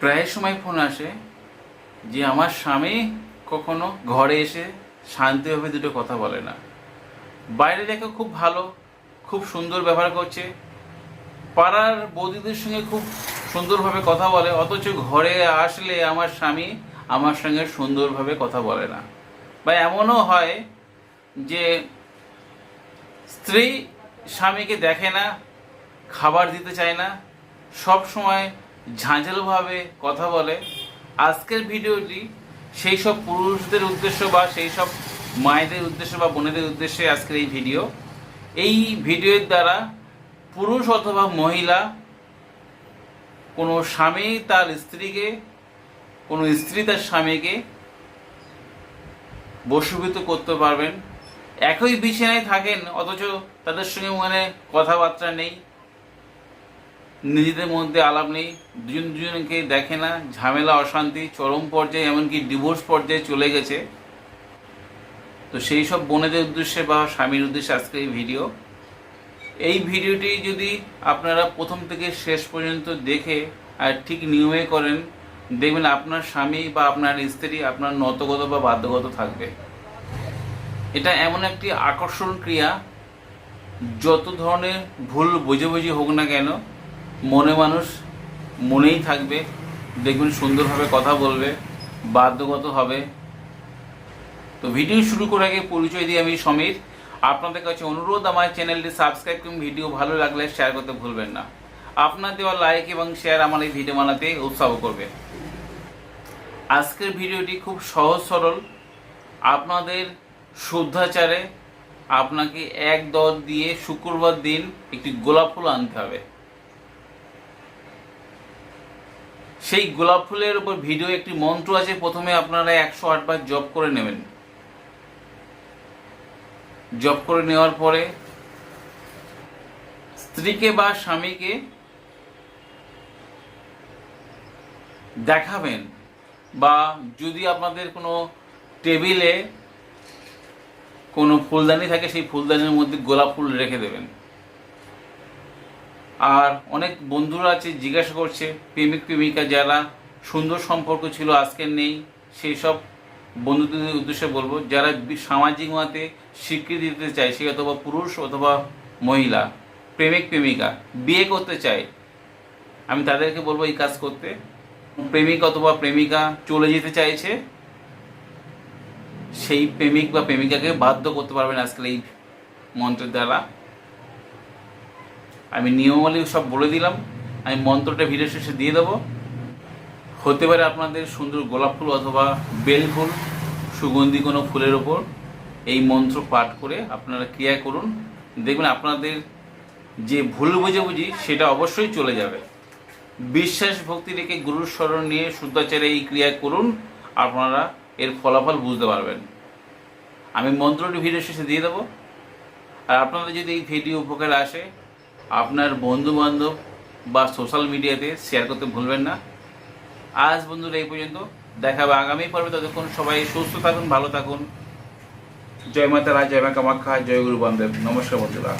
প্রায় সময় ফোন আসে যে আমার স্বামী কখনো ঘরে এসে শান্তিভাবে দুটো কথা বলে না। বাইরে দেখে খুব ভালো, খুব সুন্দর ব্যবহার করছে। পাড়ার বৌদিদের সঙ্গে খুব সুন্দরভাবে কথা বলে, অথচ ঘরে আসলে আমার স্বামী আমার সঙ্গে সুন্দরভাবে কথা বলে না। বা এমনও হয় যে স্ত্রী স্বামীকে দেখে না, খাবার দিতে চায় না সব সময় ঝাঁঝালোভাবে কথা বলে। আজকের ভিডিওটি সেই সব পুরুষদের উদ্দেশ্য বা সেই সব মায়েদের উদ্দেশ্য বা বোনেদের উদ্দেশ্যে আজকের এই ভিডিও। এই ভিডিওর দ্বারা পুরুষ অথবা মহিলা, কোনো স্বামী তার স্ত্রীকে, কোনো স্ত্রী তার স্বামীকে বশীভূত করতে পারবেন। একই বিছানায় থাকেন, অথচ তাদের সঙ্গে মানে কথাবার্তা নেই। নিজেদের মধ্যে আলাপ নেই, দুজন দুজনকে দেখে না, ঝামেলা, অশান্তি, চরম পর্যায়ে, এমনকি ডিভোর্স পর্যায়ে চলে গেছে। তো সেই সব বোনেদের উদ্দেশ্যে বা স্বামীর উদ্দেশ্যে আজকে এই ভিডিও। এই ভিডিওটি যদি আপনারা প্রথম থেকে শেষ পর্যন্ত দেখে আর ঠিক নিয়মে করেন, দেখবেন আপনার স্বামী বা আপনার স্ত্রী আপনার নতগত বা বাধ্যগত থাকবে। এটা এমন একটি আকর্ষণ ক্রিয়া, যত ধরনের ভুল বুঝে হোক না কেন মনে মানুষ মনেই থাকবে, দেখবেন সুন্দরভাবে কথা বলবে, বাধ্যগত হবে। তো ভিডিও শুরু করার আগে পরিচয় দিয়ে আমি সমীর। আপনাদের কাছে অনুরোধ, আমার চ্যানেলটি সাবস্ক্রাইব করুন, ভিডিও ভালো লাগলে শেয়ার করতে ভুলবেন না। আপনার দেওয়া লাইক এবং শেয়ার আমার এই ভিডিও বানাতে উৎসাহ করবে। আজকের ভিডিওটি খুব সহজ সরল। আপনাদের শুদ্ধাচারে আপনাকে এক দর দিয়ে শুক্রবার দিন একটি গোলাপ ফুল আনতে হবে। সেই গোলাপ ফুলের উপর ভিডিও একটি মন্ত্র আছে, প্রথমে আপনারা একশো আটবার জপ করে নেবেন। জপ করে নেওয়ার পরে স্ত্রীকে বা স্বামীকে দেখাবেন বা যদি আপনাদের কোনো টেবিলে কোনো ফুলদানি থাকে, সেই ফুলদানির মধ্যে গোলাপ ফুল রেখে দেবেন। আর অনেক বন্ধুরা আছে জিজ্ঞাসা করছে, প্রেমিক, প্রেমিকা যারা সুন্দর সম্পর্ক ছিল আজকের নেই, সেই সব বন্ধুদের উদ্দেশ্যে বলব, যারা সামাজিক মতে স্বীকৃতি দিতে চায়, সে অথবা পুরুষ অথবা মহিলা, প্রেমিক, প্রেমিকা, বিয়ে করতে চায়, আমি তাদেরকে বলব এই কাজ করতে। প্রেমিক অথবা প্রেমিকা চলে যেতে চাইছে, সেই প্রেমিক বা প্রেমিকাকে বাধ্য করতে পারবেন আজকাল এই মন্ত্রের দ্বারা। আমি নিয়মাবলী সব বলে দিলাম। আমি মন্ত্রটা ভিডিও শেষে দিয়ে দেবো। হতে পারে আপনাদের সুন্দর গোলাপ ফুল অথবা বেল ফুল, সুগন্ধি কোনো ফুলের ওপর। এই মন্ত্র পাঠ করে আপনারা ক্রিয়া করুন। দেখবেন আপনাদের যে ভুল বুঝি সেটা অবশ্যই চলে যাবে। বিশ্বাস ভক্তি রেখে গুরুর স্মরণ নিয়ে শুদ্ধাচারে এই ক্রিয়া করুন, আপনারা এর ফলাফল বুঝতে পারবেন। আমি মন্ত্রটি ভিডিও শেষে দিয়ে দেবো। আর আপনাদের যদি এই ভিডিও উপকারে আসে আপনার বন্ধুবান্ধব বা সোশ্যাল মিডিয়াতে শেয়ার করতে ভুলবেন না। আজ বন্ধুরা এই পর্যন্ত। দেখা হবে আগামী পর্বে। ততক্ষণ সবাই সুস্থ থাকুন, ভালো থাকুন। জয় মাতা রাজ, জয় মা কামাখ্যা জয় গুরু বান্ধব নমস্কার বন্ধুরা।